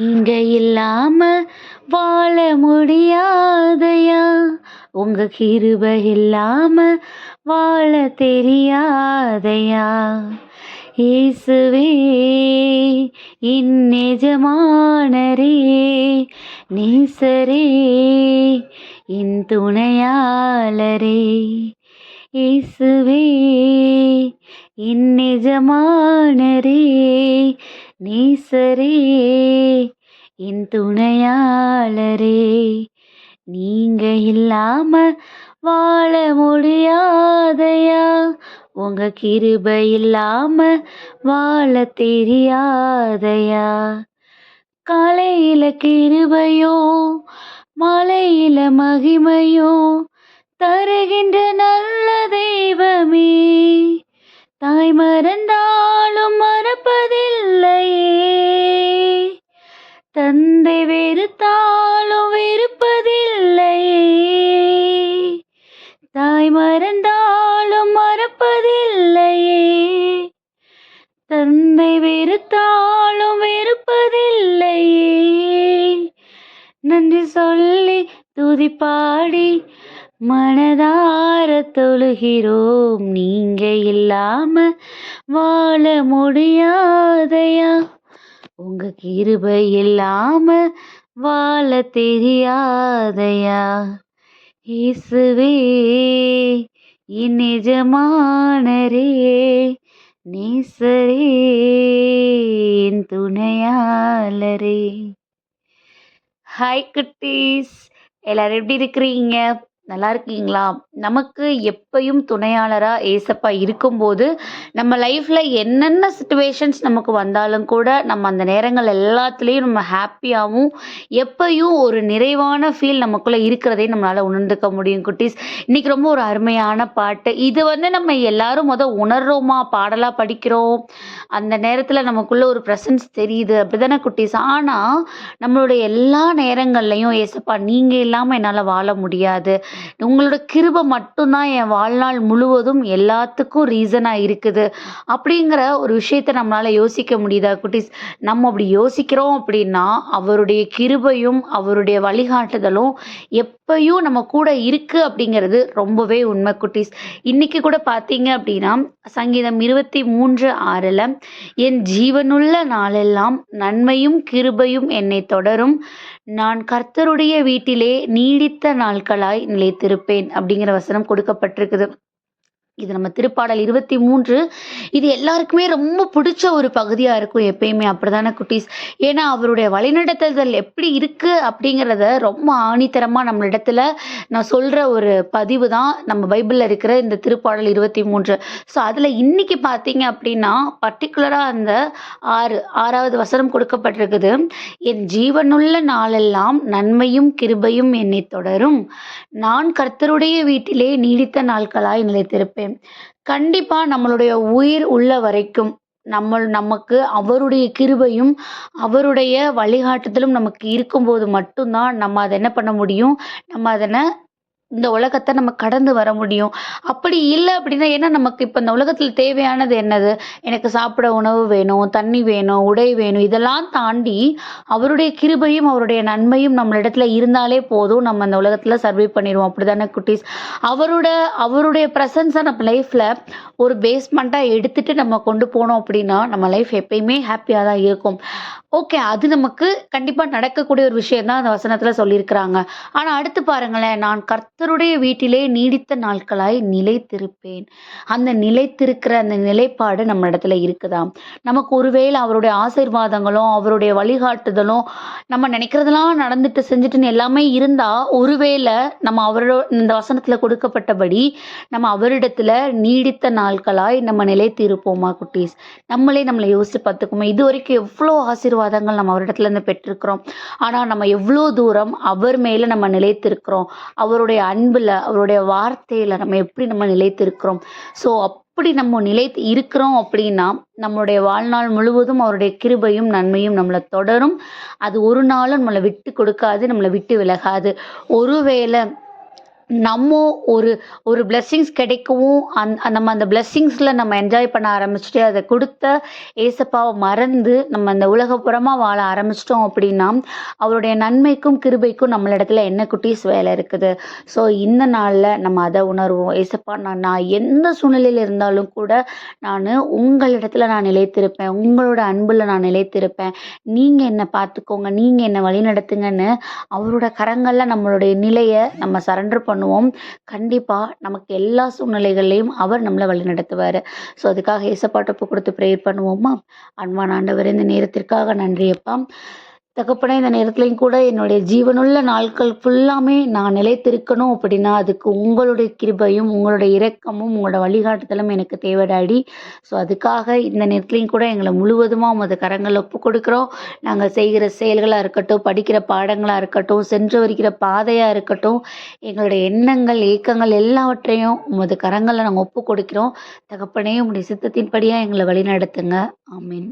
நீங்க இல்லாம வாழ முடியாதையா? உங்க கிருப இல்லாம வாழ தெரியாதையா? இயேசுவே இந்நெஜமானரே நீசரே என் துணையாளரே. இயேசுவே இந்நெஜமானரே நேசரே என் துணையாளரே நீங்க இல்லாம வாழ முடியாதையா? உங்க கிருப இல்லாம வாழ தெரியாதையா? காலையில கிருபையோ மாலையில மகிமையோ தருகின்ற நல்ல தெய்வமே. தாய் மறந்தா துதிப்பாடி துதி பாடி மனதார தொழுகிறோம். நீங்க இல்லாம வாழ முடியாதையா? உங்க கிருபை இல்லாம வாழ தெரியாதையா? இயேசுவே என் நிஜமானரே நேசரே துணையாளரே. ஹாய் குட்டீஸ். எல்லாரும் எப்படி இருக்கிறீங்க? நல்லா இருக்கீங்களா? நமக்கு எப்பயும் துணையாளராக ஏசப்பா இருக்கும்போது நம்ம லைஃப்பில் என்னென்ன சுச்சுவேஷன்ஸ் நமக்கு வந்தாலும் கூட நம்ம அந்த நேரங்கள் எல்லாத்துலேயும் நம்ம ஹாப்பியாகவும் எப்பயும் ஒரு நிறைவான ஃபீல் நமக்குள்ளே இருக்கிறதே நம்மளால் உணர்ந்துக்க முடியும் குட்டீஸ். இன்றைக்கி ரொம்ப ஒரு அருமையான பாட்டு. இது வந்து நம்ம எல்லாரும் மொதல் உணர்றோமா? பாடலாக படிக்கிறோம். அந்த நேரத்தில் நமக்குள்ளே ஒரு ப்ரெசன்ஸ் தெரியுது. அப்படிதானே குட்டீஸ்? ஆனால் நம்மளுடைய எல்லா நேரங்கள்லையும் ஏசப்பா நீங்கள் இல்லாமல் என்னால் வாழ முடியாது. உங்களோட கிருபை மட்டும்தான் என் வாழ்நாள் முழுவதும் எல்லாத்துக்கும் ரீசனாக இருக்குது. அப்படிங்கிற ஒரு விஷயத்தை நம்மளால் யோசிக்க முடியுதா குட்டீஸ்? நம்ம அப்படி யோசிக்கிறோம் அப்படின்னா அவருடைய கிருபையும் அவருடைய வழிகாட்டுதலும் எப்பயும் நம்ம கூட இருக்குது அப்படிங்கிறது ரொம்பவே உண்மை குட்டீஸ். இன்னைக்கு கூட பார்த்தீங்க அப்படின்னா சங்கீதம் இருபத்தி மூன்று ஆறில் என் ஜீவனுள்ள நாளெல்லாம் நன்மையும் கிருபையும் என்னை தொடரும். நான் கர்த்தருடைய வீட்டிலே நீடித்த நாட்களாய் திருப்பேன் அப்படிங்கிற வசனம் கொடுக்கப்பட்டிருக்குது. இது நம்ம திருப்பாடல் இருபத்தி மூன்று. இது எல்லாருக்குமே ரொம்ப பிடிச்ச ஒரு பகுதியாக இருக்கும் எப்பயுமே அப்படிதானே குட்டீஸ்? ஏன்னா அவருடைய வழிநடத்துதல் எப்படி இருக்குது அப்படிங்கிறத ரொம்ப ஆணித்தரமாக நம்மளிடத்துல நான் சொல்கிற ஒரு பதிவு தான் நம்ம பைபிளில் இருக்கிற இந்த திருப்பாடல் இருபத்தி மூன்று. ஸோ அதில் இன்னைக்கு பார்த்தீங்க அப்படின்னா பர்டிகுலராக அந்த ஆறு ஆறாவது வசனம் கொடுக்கப்பட்டிருக்குது. என் ஜீவனுள்ள நாளெல்லாம் நன்மையும் கிருபையும் என்னை தொடரும். நான் கர்த்தருடைய வீட்டிலே நீடித்த நாட்களாய் நிலைத்திருப்பேன். கண்டிப்பா நம்மளுடைய உயிர் உள்ள வரைக்கும் நம்ம நமக்கு அவருடைய கிருபையும் அவருடைய வழிகாட்டுதலும் நமக்கு இருக்கும்போது மட்டும்தான் நம்ம அதை என்ன பண்ண முடியும்? நம்ம அதனை இந்த உலகத்தை நம்ம கடந்து வர முடியும். அப்படி இல்லை அப்படின்னா ஏன்னா நமக்கு இப்போ இந்த உலகத்தில் தேவையானது என்னது? எனக்கு சாப்பிட உணவு வேணும் தண்ணி வேணும் உடை வேணும். இதெல்லாம் தாண்டி அவருடைய கிருபையும் அவருடைய நன்மையும் நம்மளிடத்துல இருந்தாலே போதும். நம்ம அந்த உலகத்தில் சர்வே பண்ணிடுவோம். அப்படி தானே குட்டீஸ்? அவரோட அவருடைய ப்ரெசன்ஸை நம்ம லைஃப்பில் ஒரு பேஸ்மெண்ட்டாக எடுத்துகிட்டு நம்ம கொண்டு போனோம் அப்படின்னா நம்ம லைஃப் எப்பயுமே ஹாப்பியாக தான் இருக்கும். ஓகே அது நமக்கு கண்டிப்பாக நடக்கக்கூடிய ஒரு விஷயம் தான் அந்த வசனத்தில் சொல்லியிருக்கிறாங்க. ஆனால் அடுத்து பாருங்களேன் நான் கர்த்தருடைய வீட்டிலே நீடித்த நாட்களாய் நிலைத்திருப்பேன். அந்த நிலைத்திருக்கிற அந்த நிலைப்பாடு நம்ம இடத்துல இருக்குதாம். நமக்கு ஒருவேளை அவருடைய ஆசீர்வாதங்களும் அவருடைய வழிகாட்டுதலும் நம்ம நினைக்கிறதெல்லாம் நடந்துட்டு செஞ்சுட்டுன்னு எல்லாமே இருந்தால் ஒருவேளை நம்ம அவரோட இந்த வசனத்தில் கொடுக்கப்பட்டபடி நம்ம அவரிடத்துல நீடித்த நாட்களாய் நம்ம நிலைத்திருப்போமா குட்டீஸ்? நம்மளே நம்மளை யோசிச்சு பார்த்துக்கோமா இது வரைக்கும் எவ்வளோ ஆசீர்வாதங்கள் நம்ம அவரிடத்துல இருந்து பெற்றிருக்கிறோம். ஆனால் நம்ம எவ்வளோ தூரம் அவர் மேலே நம்ம நிலைத்திருக்கிறோம் அவருடைய அன்பில் அவருடைய வார்த்தையில் நம்ம எப்படி நம்ம நிலைத்திருக்கிறோம். ஸோ அப்படி நம்ம நிலைத்து இருக்கிறோம் அப்படின்னா நம்மளுடைய வாழ்நாள் முழுவதும் அவருடைய கிருபையும் நன்மையும் நம்மளை தொடரும். அது ஒரு நாளும் நம்மளை விட்டு கொடுக்காது நம்மளை விட்டு விலகாது. ஒருவேளை நம்ம ஒரு ஒரு பிளெஸ்ஸிங்ஸ் கிடைக்கவும் அந் நம்ம அந்த பிளெஸ்ஸிங்ஸில் நம்ம என்ஜாய் பண்ண ஆரம்பிச்சுட்டு அதை கொடுத்த ஏசப்பாவை மறந்து நம்ம அந்த உலகப்புறமாக வாழ ஆரம்பிச்சிட்டோம் அப்படின்னா அவருடைய நன்மைக்கும் கிருபைக்கும் நம்மளிடத்துல என்ன குட்டீஸ் வேலை இருக்குது? ஸோ இந்த நாளில் நம்ம அதை உணர்வோம். ஏசப்பா நான் நான் எந்த சூழ்நிலையில் இருந்தாலும் கூட நான் உங்களிடத்துல நான் நிலைத்திருப்பேன். உங்களோட அன்பில் நான் நிலைத்திருப்பேன். நீங்கள் என்னை பார்த்துக்கோங்க. நீங்கள் என்னை வழிநடத்துங்கன்னு அவரோட கரங்களில் நம்மளுடைய நிலையை நம்ம சரண்டர் பண்ணுவோம். கண்டிப்பாக நமக்கு எல்லா சூழ்நிலைகள்லையும் அவர் நம்மளை வழிநடத்துவார். ஸோ அதுக்காக ஏசப்பாட்டப்பு கொடுத்து ப்ரேயர் பண்ணுவோமா? அன்பான ஆண்டவர் இந்த நேரத்திற்காக நன்றியப்பா. தகப்பனே இந்த நேரத்துலையும் கூட என்னுடைய ஜீவனுள்ள நாட்கள் ஃபுல்லாமே நான் நிலைத்திருக்கணும் அப்படின்னா அதுக்கு உங்களுடைய கிருபையும் உங்களுடைய இரக்கமும் உங்களோட வழிகாட்டுதலும் எனக்கு தேவைடாடி ஸோ அதுக்காக இந்த நேரத்துலையும் கூட எங்களை முழுவதுமாக உமது கரங்கள் ஒப்பு கொடுக்குறோம். நாங்கள் செய்கிற செயல்களாக இருக்கட்டும் படிக்கிற பாடங்களாக இருக்கட்டும் சென்று வருகிற பாதையாக இருக்கட்டும் எங்களுடைய எண்ணங்கள் ஏக்கங்கள் எல்லாவற்றையும் உமது கரங்களில் நாங்கள் ஒப்பு கொடுக்கிறோம். தகப்பனே உங்களுடைய சித்தத்தின்படியாக எங்களை வழிநடத்துங்க. ஆமீன்.